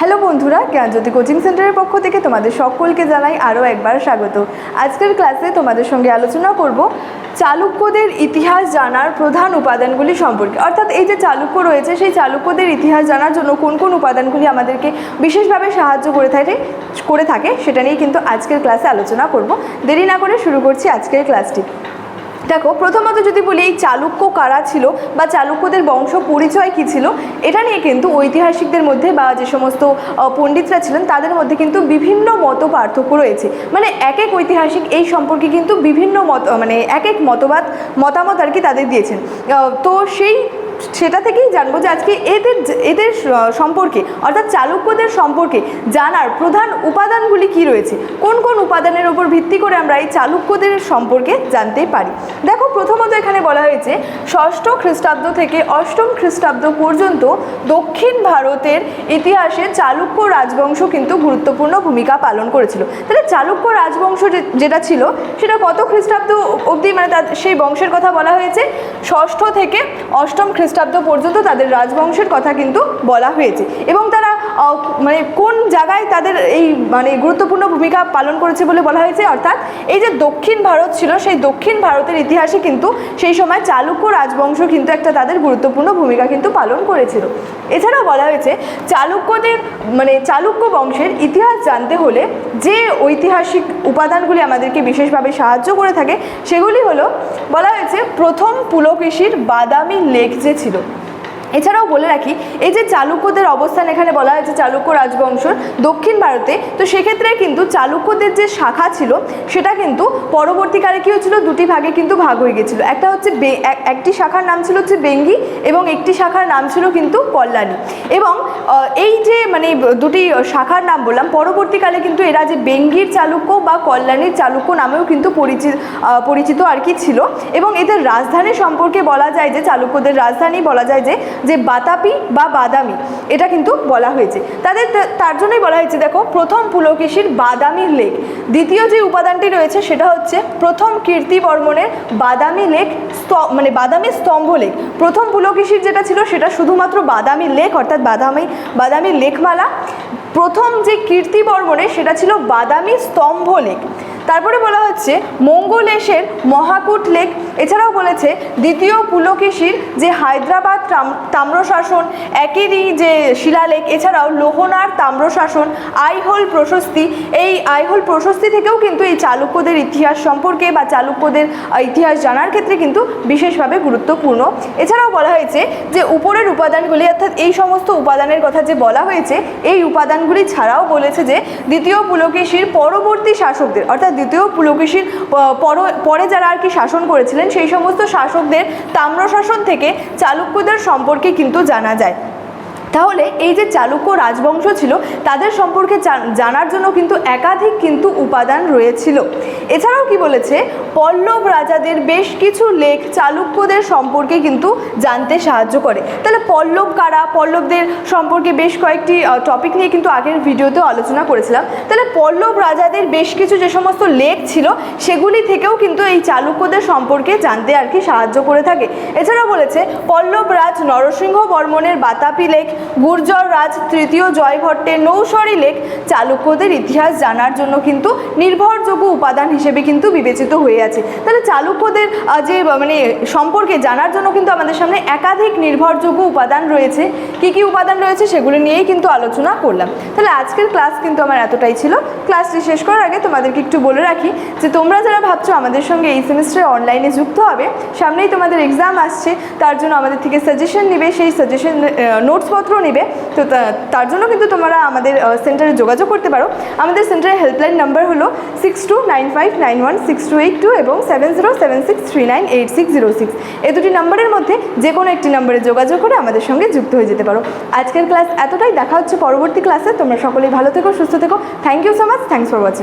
Hello বন্ধুরা, জ্ঞানজ্যোতি coaching সেন্টারের পক্ষ থেকে তোমাদের সকলকে জানাই আরও একবার স্বাগত। আজকের ক্লাসে তোমাদের সঙ্গে আলোচনা করব চালুক্যদের ইতিহাস জানার প্রধান উপাদানগুলি সম্পর্কে। অর্থাৎ এই যে চালুক্য রয়েছে, সেই চালুক্যদের ইতিহাস জানার জন্য কোন কোন উপাদানগুলি আমাদেরকে বিশেষভাবে সাহায্য করে থাকে করে থাকে, সেটা নিয়ে কিন্তু আজকের ক্লাসে আলোচনা করব। দেরি না করে শুরু করছি আজকের ক্লাসটি। দেখো, প্রথমত যদি বলি, এই চালুক্য কারা ছিল বা চালুক্যদের বংশ পরিচয় কী ছিল, এটা নিয়ে কিন্তু ঐতিহাসিকদের মধ্যে বা যে সমস্ত পণ্ডিতরা ছিলেন, তাদের মধ্যে কিন্তু বিভিন্ন মত পার্থক্য রয়েছে। মানে এক এক ঐতিহাসিক এই সম্পর্কে কিন্তু বিভিন্ন মত মানে এক এক মতবাদ, মতামত আর কি তাদের দিয়েছেন। তো সেই সেটা থেকেই জানব যে আজকে এদের এদের সম্পর্কে, অর্থাৎ চালুক্যদের সম্পর্কে জানার প্রধান উপাদানগুলি কি রয়েছে? কোন কোন উপাদানের উপর ভিত্তি করে আমরা এই চালুক্যদের সম্পর্কে জানতে পারি? দেখো, প্রথমত এখানে বলা হয়েছে, ষষ্ঠ খ্রিস্টাব্দ থেকে অষ্টম খ্রিস্টাব্দ পর্যন্ত দক্ষিণ ভারতের ইতিহাসে চালুক্য রাজবংশ কিন্তু গুরুত্বপূর্ণ ভূমিকা পালন করেছিল। তাহলে চালুক্য রাজবংশ যেটা ছিল, সেটা কত খ্রিস্টাব্দ অবধি? মানে তার সেই বংশের কথা বলা হয়েছে, ষষ্ঠ থেকে অষ্টম খ্রিস্টাব্দ পর্যন্ত তাদের রাজবংশের কথা কিন্তু বলা হয়েছে। এবং তারা মানে কোন জায়গায় তাদের এই মানে গুরুত্বপূর্ণ ভূমিকা পালন করেছে বলে বলা হয়েছে? অর্থাৎ এই যে দক্ষিণ ভারত ছিল, সেই দক্ষিণ ভারতের ইতিহাসে কিন্তু সেই সময় চালুক্য রাজবংশ কিন্তু একটা তাদের গুরুত্বপূর্ণ ভূমিকা কিন্তু পালন করেছিল। এছাড়াও বলা হয়েছে, চালুক্যদের মানে চালুক্য বংশের ইতিহাস জানতে হলে যে ঐতিহাসিক উপাদানগুলি আমাদেরকে বিশেষভাবে সাহায্য করে থাকে, সেগুলি হলো, বলা হয়েছে প্রথম পুলকেশীর বাদামি লেক যে ছিল। এছাড়াও বলে রাখি, এই যে চালুক্যদের অবস্থান এখানে বলা হয়েছে চালুক্য রাজবংশর দক্ষিণ ভারতে, তো সেক্ষেত্রে কিন্তু চালুক্যদের যে শাখা ছিল, সেটা কিন্তু পরবর্তীকালে কী হয়েছিল? দুটি ভাগে কিন্তু ভাগ হয়ে গেছিল একটা হচ্ছে একটি শাখার নাম ছিল হচ্ছে বেঙ্গি এবং একটি শাখার নাম ছিল কিন্তু কল্যাণী। এবং এই যে মানে দুটি শাখার নাম বললাম, পরবর্তীকালে কিন্তু এরা যে বেঙ্গির চালুক্য বা কল্যাণীর চালুক্য নামেও কিন্তু পরিচিত পরিচিত আর কি ছিল। এবং এদের রাজধানী সম্পর্কে বলা যায় যে, চালুক্যদের রাজধানী বলা যায় যে যে বাতাপি বা বাদামি, এটা কিন্তু বলা হয়েছে। তাদের তার জন্যই বলা হয়েছে, দেখো, প্রথম পুলকেশীর বাদামি লেক। দ্বিতীয় যে উপাদানটি রয়েছে, সেটা হচ্ছে প্রথম কীর্তি বর্মনের বাদামি লেক মানে বাদামি স্তম্ভ লেক। প্রথম পুলকেশীর যেটা ছিল, সেটা শুধুমাত্র বাদামি লেক, অর্থাৎ বাদামি বাদামি লেকমালা। প্রথম যে কীর্তি বর্মনের সেটা ছিল বাদামি স্তম্ভ লেক। তারপরে বলা হচ্ছে মঙ্গলেশের মহাকুট লেক। এছাড়াও বলেছে দ্বিতীয় পুলকেশীর যে হায়দ্রাবাদ তাম- তাম্রশাসন একেরই যে শিলালেখ এছাড়াও লোহনার তাম্রশাসন, আইহোল প্রশস্তি। এই আইহোল প্রশস্তি থেকেও কিন্তু এই চালুক্যদের ইতিহাস সম্পর্কে বা চালুক্যদের ইতিহাস জানার ক্ষেত্রে কিন্তু বিশেষভাবে গুরুত্বপূর্ণ। এছাড়াও বলা হয়েছে যে উপরের উপাদানগুলি, অর্থাৎ এই সমস্ত উপাদানের কথা যে বলা হয়েছে, এই উপাদানগুলি ছাড়াও বলেছে যে দ্বিতীয় পুলকেশীর পরবর্তী শাসকদের, অর্থাৎ দ্বিতীয় পুলকেশীর পর- পরে যারা আর কি শাসন করেছিলেন, সেই সমস্ত শাসকদের তাম্রশাসন থেকে চালুক্যদের সম্পর্কে কিন্তু জানা যায়। তাহলে এই যে চালুক্য রাজবংশ ছিল, তাদের সম্পর্কে জানার জন্য কিন্তু একাধিক কিন্তু উপাদান রয়েছিল। এছাড়াও কি বলেছে? পল্লব রাজাদের বেশ কিছু লেখ চালুক্যদের সম্পর্কে কিন্তু জানতে সাহায্য করে। তাহলে পল্লব কারা? পল্লবদের সম্পর্কে বেশ কয়েকটি টপিক নিয়ে কিন্তু আগের ভিডিওতেও আলোচনা করেছিলাম। তাহলে পল্লব রাজাদের বেশ কিছু যে সমস্ত লেখ ছিল, সেগুলি থেকেও কিন্তু এই চালুক্যদের সম্পর্কে জানতে আর কি সাহায্য করে থাকে। এছাড়াও বলেছে পল্লব রাজ নরসিংহ বর্মনের বাতাপি লেখ গুর্জর রাজ তৃতীয় জয়ভট্টের নৌসরী লেখ চালুক্যদের ইতিহাস জানার জন্য কিন্তু নির্ভরযোগ্য উপাদান হিসেবে কিন্তু বিবেচিত হয়ে আছে। তাহলে চালুক্যদের যে মানে সম্পর্কে জানার জন্য কিন্তু আমাদের সামনে একাধিক নির্ভরযোগ্য উপাদান রয়েছে। কি কি উপাদান রয়েছে সেগুলি নিয়েই কিন্তু আলোচনা করলাম। তাহলে আজকের ক্লাস কিন্তু আমার এতটাই ছিল। ক্লাসটি শেষ করার আগে তোমাদেরকে একটু বলে রাখি যে তোমরা যারা ভাবছ আমাদের সঙ্গে এই সেমিস্টারে অনলাইনে যুক্ত হবে, সামনেই তোমাদের এক্সাম আসছে, তার জন্য আমাদের থেকে সাজেশন নেবে। সেই সাজেশন নোটসপত্র নেবে, তো তার জন্য কিন্তু তোমরা আমাদের সেন্টারে যোগাযোগ করতে পারো। আমাদের সেন্টারের হেল্পলাইন নাম্বার হলো six two nine five nine one six two eight two এবং seven zero seven six nine eight six zero six দুটি নাম্বারের মধ্যে যে কোনো একটি নাম্বারে যোগাযোগ করে আমাদের সঙ্গে যুক্ত হয়ে যেতে পারো। আজকের ক্লাস এতটাই। দেখা হচ্ছে পরবর্তী ক্লাসে তোমরা সকলেই ভালো থেকো, সুস্থ থেকো। Thank you so much thanks for watching